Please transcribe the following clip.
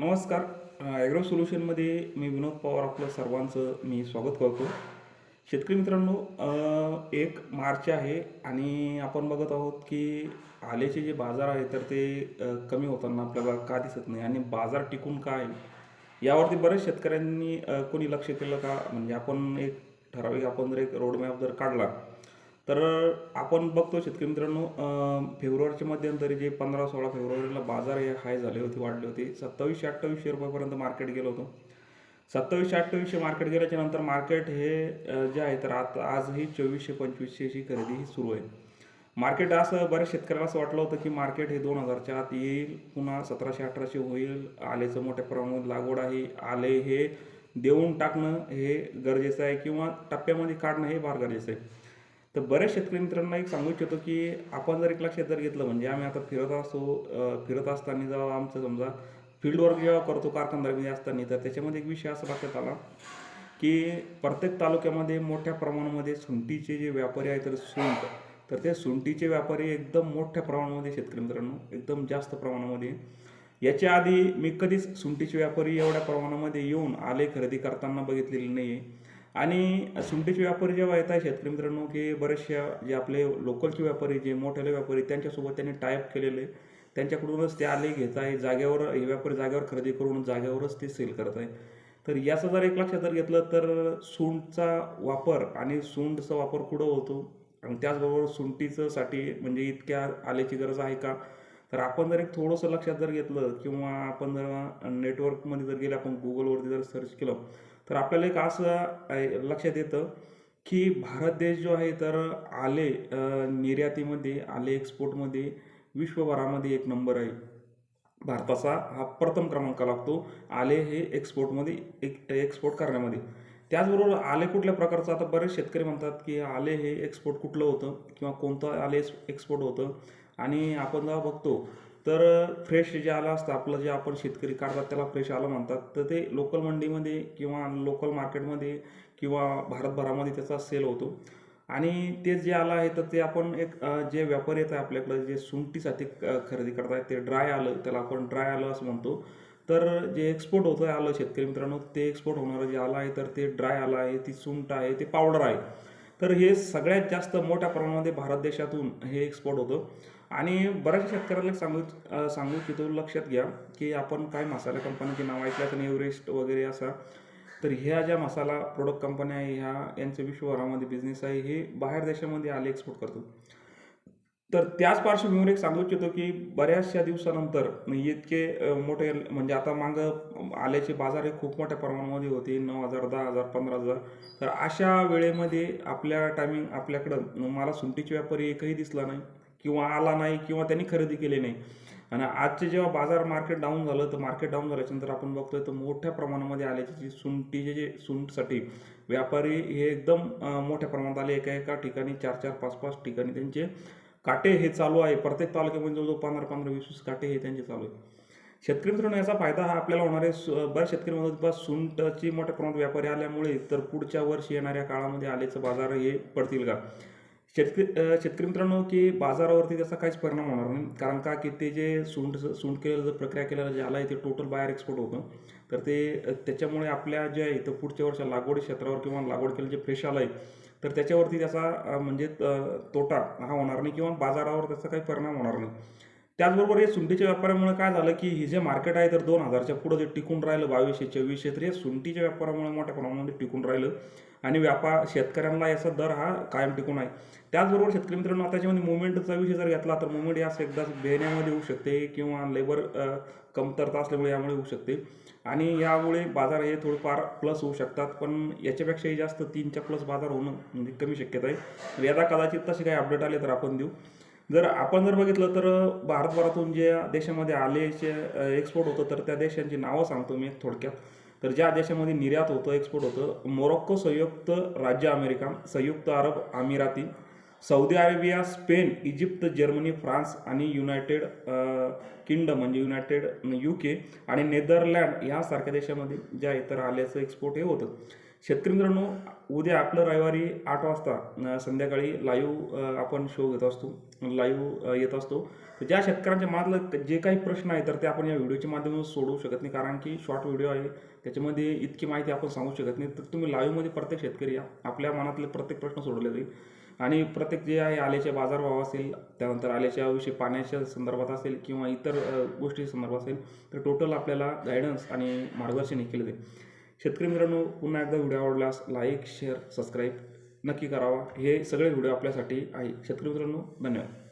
नमस्कार. ॲग्रो सोल्युशनमध्ये मी विनोद पवार आपलं सर्वांचं मी स्वागत करतो. शेतकरी मित्रांनो एक मार्च आहे आणि आपण बघत आहोत की आल्याचे जे बाजार आहे तर ते कमी होताना आपल्याला का दिसत नाही आणि बाजार टिकून काय? आहे यावरती बरेच शेतकऱ्यांनी कोणी लक्ष केलं का? म्हणजे आपण एक ठराविक आपण जर एक रोडमॅप जर काढला तर आपण बघतो शेतकरी मित्रांनो फेब्रुवारीच्या मध्यंतरी जे पंधरा सोळा फेब्रुवारीला बाजार हे हाय झाले होते वाढले होते. सत्तावीसशे अठ्ठावीसशे रुपयापर्यंत मार्केट गेलं होतं. सत्तावीसशे अठ्ठावीसशे मार्केट गेल्याच्यानंतर मार्केट हे जे आहे तर आता आजही चोवीसशे पंचवीसशेची खरेदी ही सुरू आहे. मार्केट असं बऱ्याच शेतकऱ्याला असं वाटलं होतं की मार्केट हे दोन हजारच्या आत येईल पुन्हा सतराशे अठराशे होईल. आलेचं मोठ्या प्रमाणात लागवड आहे. आले हे देऊन टाकणं हे गरजेचं आहे किंवा टप्प्यामध्ये काढणं हे फार गरजेचं आहे. तर बऱ्याच शेतकरी मित्रांना एक सांगू इच्छितो की आपण जर एक लक्षात जर घेतलं म्हणजे आम्ही आता फिरत असतो फिरत असताना जेव्हा आमचं समजा फील्ड वर्क जेव्हा करतो कारखानदारीमध्ये असताना तर त्याच्यामध्ये एक विषय असा लक्षात आला की प्रत्येक तालुक्यामध्ये मोठ्या प्रमाणामध्ये सुंटीचे जे व्यापारी आहेत तर सुंट तर ते सुंटीचे व्यापारी एकदम मोठ्या प्रमाणामध्ये शेतकरी मित्रांनो एकदम जास्त प्रमाणामध्ये. याच्या आधी मी कधीच सुंटीचे व्यापारी एवढ्या प्रमाणामध्ये येऊन आले खरेदी करताना बघितलेले नाही आहे आणि सुंठीचे व्यापारी जेव्हा येत आहे शेतकरी मित्रांनो की बऱ्याचशा जे आपले लोकलचे व्यापारी जे मोठ्याले व्यापारी त्यांच्यासोबत त्यांनी टायप केलेले. त्यांच्याकडूनच ते आले घेत आहे. जागेवर हे व्यापारी जागेवर खरेदी करून जागेवरच ते सेल करत आहे. तर याचं जर एक लक्षात जर घेतलं तर सुंठचा वापर आणि सुंठचा वापर कुठं होतो? आणि त्याचबरोबर सुंठीचं साठी म्हणजे इतक्या आल्याची गरज आहे का? तर आपण जर एक थोडंसं लक्षात जर घेतलं किंवा आपण जर नेटवर्कमध्ये जर गेलं आपण गुगलवरती जर सर्च केलं तर आपल्याला एक असं लक्षात येतं की भारत देश जो आहे तर आले निर्यातीमध्ये आले एक्सपोर्टमध्ये विश्वभरामध्ये एक नंबर आहे. भारताचा हा प्रथम क्रमांक लागतो आले हे एक्सपोर्टमध्ये एक एक्सपोर्ट करण्यामध्ये. त्याचबरोबर आले कुठल्या प्रकारचं आता बरेच शेतकरी म्हणतात की आले हे एक्सपोर्ट कुठलं होतं किंवा कोणतं आले एक्सपोर्ट होतं? आणि आपण जेव्हा बघतो तर फ्रेश जे आलं असतं आपलं जे आपण शेतकरी काढतात त्याला फ्रेश आलं म्हणतात. तर ते लोकल मंडीमध्ये किंवा लोकल मार्केटमध्ये किंवा भारतभरामध्ये त्याचा सेल होतो. आणि ते जे आलं आहे तर ते आपण एक जे व्यापारी येत आहे आपल्याकडे जे सुंटीसाठी खरेदी करतायत. ते ड्राय आलं त्याला आपण ड्राय आलं असं म्हणतो. तर जे एक्सपोर्ट होतं आहे आलं शेतकरी मित्रांनो ते एक्सपोर्ट होणारं जे आलं आहे तर ते ड्राय आलं आहे ती सुंट आहे ते पावडर आहे. तर हे सगळ्यात जास्त मोठ्या प्रमाणामध्ये भारत देशातून हे एक्सपोर्ट होतं. आणि बऱ्याचशा शेतकऱ्याला सांगू सांगू इच्छितो लक्षात घ्या की आपण काय मसाला कंपनीचे नाव ऐकलं असेल एव्हरेस्ट वगैरे असा तर ह्या ज्या मसाला प्रोडक्ट कंपन्या आहे ह्या यांचं विश्वभरामध्ये बिझनेस आहे हे बाहेर देशामध्ये आले एक्सपोर्ट करतो तर त्याच पार्श्वभूमीवर एक सांगू इच्छितो की बऱ्याचशा दिवसानंतर म्हणजे इतके मोठे म्हणजे आता मागं आल्याचे बाजार हे खूप मोठ्या प्रमाणामध्ये होते नऊ हजार दहा हजार पंधरा हजार. तर अशा वेळेमध्ये आपल्या टायमिंग आपल्याकडं मला सुंटीचे व्यापारी एकही दिसला नाही. किंवा आला नाही किंवा त्यांनी खरेदी केली नाही. आणि आजचे जेव्हा बाजार मार्केट डाऊन झालं तर मार्केट डाऊन झाल्याच्यानंतर आपण बघतोय तर मोठ्या प्रमाणामध्ये आल्याचे जी सुंटीचे जे सुंठसाठी व्यापारी हे एकदम मोठ्या प्रमाणात आले. एका एका ठिकाणी चार चार पाच पाच ठिकाणी त्यांचे काटे हे चालू आहे. प्रत्येक तालुक्यामध्ये जवळजवळ पंधरा पंधरा वीस वीस काटे हे त्यांचे चालू आहे शेतकरी मित्रांनो याचा फायदा हा आपल्याला होणार आहे. बऱ्याच शेतकरी म्हणतात बा सुंठची मोठ्या प्रमाणात व्यापारी आल्यामुळे तर पुढच्या वर्षी येणाऱ्या काळामध्ये आलेचं बाजार हे पडतील का? शेतकरी शेतकरी मित्रांनो की बाजारावरती त्याचा काहीच परिणाम होणार नाही. कारण का की ते जे सुंठ सुंठ केलेलं जर प्रक्रिया केलेलं जे आलं आहे ते टोटल बाहेर एक्सपोर्ट होतं. तर ते त्याच्यामुळे आपल्या जे आहे तर पुढच्या वर्षा लागवडी क्षेत्रावर किंवा लागवड केलेलं जे फ्रेश आलं आहे तर त्याच्यावरती त्याचा म्हणजे तोटा हा होणार नाही किंवा बाजारावर त्याचा काही परिणाम होणार नाही. त्याचबरोबर हे सुंठीच्या व्यापारामुळे काय झालं की हे जे मार्केट आहे तर दोन हजारच्या पुढं जे टिकून राहिलं बावीसशे चोवीसशे तर हे सुंठीच्या व्यापारामुळे मोठ्या प्रमाणामध्ये टिकून राहिलं. आणि व्यापार शेतकऱ्यांना याचा दर हा कायम टिकून आहे. त्याचबरोबर शेतकरी मित्रांनो त्याच्यामध्ये मुवमेंटचा विषय जर घेतला तर मुवमेंट या एकदा बेहण्यामध्ये होऊ शकते किंवा लेबर कमतरता असल्यामुळे यामुळे होऊ शकते. आणि यामुळे बाजार हे थोडेफार प्लस होऊ शकतात पण याच्यापेक्षाही जास्त तीनच्या प्लस बाजार होणं म्हणजे कमी शक्यता आहे. तर यदा कदाचित तसे काही अपडेट आले तर आपण देऊ. जर आपण जर बघितलं तर भारतभरातून जे देशामध्ये आलेचे एक्सपोर्ट होतं तर त्या देशांची नावं सांगतो मी थोडक्यात. तर ज्या देशामध्ये निर्यात होतं एक्सपोर्ट होतं मोरोक्को संयुक्त राज्य अमेरिका संयुक्त अरब अमिराती Saudi Arabia Spain Egypt Germany France आणि युनायटेड किंगडम म्हणजे युनायटेड यू के आणि नेदरलँड यासारख्या देशामध्ये ज्या इतर आल्याचं एक्सपोर्ट हे होतं. शेतकरी मित्रांनो उद्या आपलं रविवारी आठ वाजता संध्याकाळी लाईव्ह आपण शो घेत असतो. लाईव्ह येत असतो. तर ज्या शेतकऱ्यांच्या मनातलं जे काही प्रश्न आहे तर ते आपण या व्हिडिओच्या माध्यमातून सोडवू शकत नाही. कारण की शॉर्ट व्हिडिओ आहे. त्याच्यामध्ये इतकी माहिती आपण सांगू शकत नाही. तर तुम्ही लाईव्हमध्ये प्रत्येक शेतकरी या. आपल्या मनातले प्रत्येक प्रश्न सोडवले जाईल. आणि प्रत्येक जे आहे आल्याचे बाजारभाव असेल त्यानंतर आल्याच्या विषयी पाण्याच्या संदर्भात असेल किंवा इतर गोष्टी संदर्भात असेल तर टोटल आपल्याला गायडन्स आणि मार्गदर्शन हे केलं जाईल. शेतकरी मित्रांनो पुन्हा एकदा व्हिडिओ आवडल्यास लाईक शेअर सबस्क्राईब नक्की करावा. हे सगळे व्हिडिओ आपल्यासाठी आहे. शेतकरी मित्रांनो धन्यवाद.